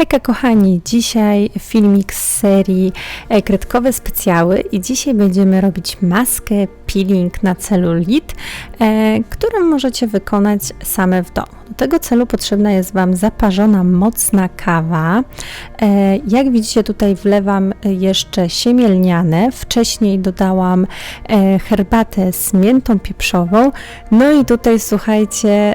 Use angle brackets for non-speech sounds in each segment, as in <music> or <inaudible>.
Hejka kochani, dzisiaj filmik z serii e, Kredkowe Specjały i dzisiaj będziemy robić maskę peeling na celulit, e, którą możecie wykonać same w domu. Do tego celu potrzebna jest Wam zaparzona mocna kawa. E, jak widzicie tutaj wlewam jeszcze siemielniane, wcześniej dodałam e, herbatę z miętą pieprzową, no i tutaj słuchajcie,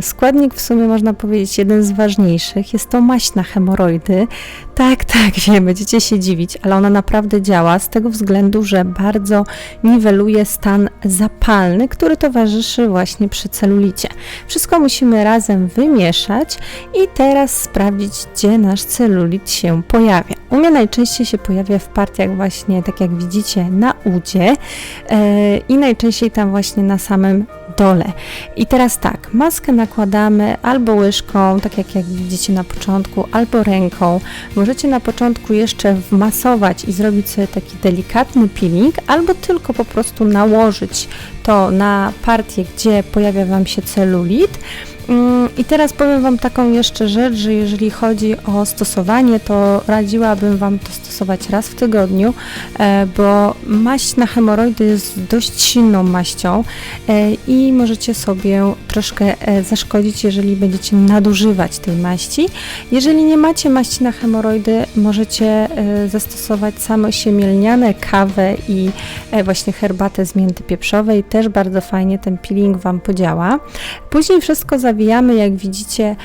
składnik w sumie można powiedzieć jeden z ważniejszych, jest to maść na hemoroidy. Tak, <laughs> tak, wiem, będziecie się dziwić, ale ona naprawdę działa z tego względu, że bardzo niweluje stan zapalny, który towarzyszy właśnie przy celulicie. Wszystko musimy razem wymieszać i teraz sprawdzić, gdzie nasz celulit się pojawia. U mnie najczęściej się pojawia w partiach właśnie, tak jak widzicie, na udzie e, i najczęściej tam właśnie na samym dole. I teraz tak, maskę nakładamy albo łyżką, tak jak, jak widzicie na początku, albo ręką. Możecie na początku jeszcze wmasować i zrobić sobie taki delikatny peeling, albo tylko po prostu nałożyć to na partię, gdzie pojawia Wam się celulit. Mm, I teraz powiem Wam taką jeszcze rzecz, że jeżeli chodzi o stosowanie, to radziłabym Wam to stosować raz w tygodniu, e, bo maść na hemoroidy jest dość silną maścią e, i możecie sobie troszkę e, zaszkodzić, jeżeli będziecie nadużywać tej maści. Jeżeli nie macie maści na hemoroidy, możecie zastosować same siemielniane, kawę i właśnie herbatę z mięty pieprzowej. Też bardzo fajnie ten peeling Wam podziała. Później wszystko zawijamy, jak widzicie,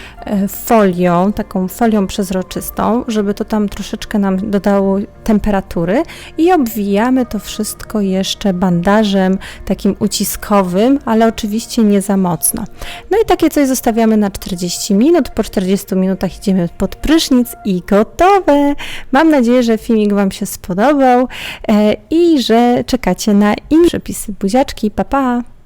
folią, taką folią przezroczystą, żeby to tam troszeczkę nam dodało temperatury i obwijamy to wszystko jeszcze bandażem takim uciskowym, ale oczywiście nie za mocno. No i takie coś zostawiamy na 40 minut. Po 40 minutach idziemy pod prysznic i gotowe. Mam nadzieję, że filmik Wam się spodobał e, i że czekacie na inne przepisy. Buziaczki, pa pa!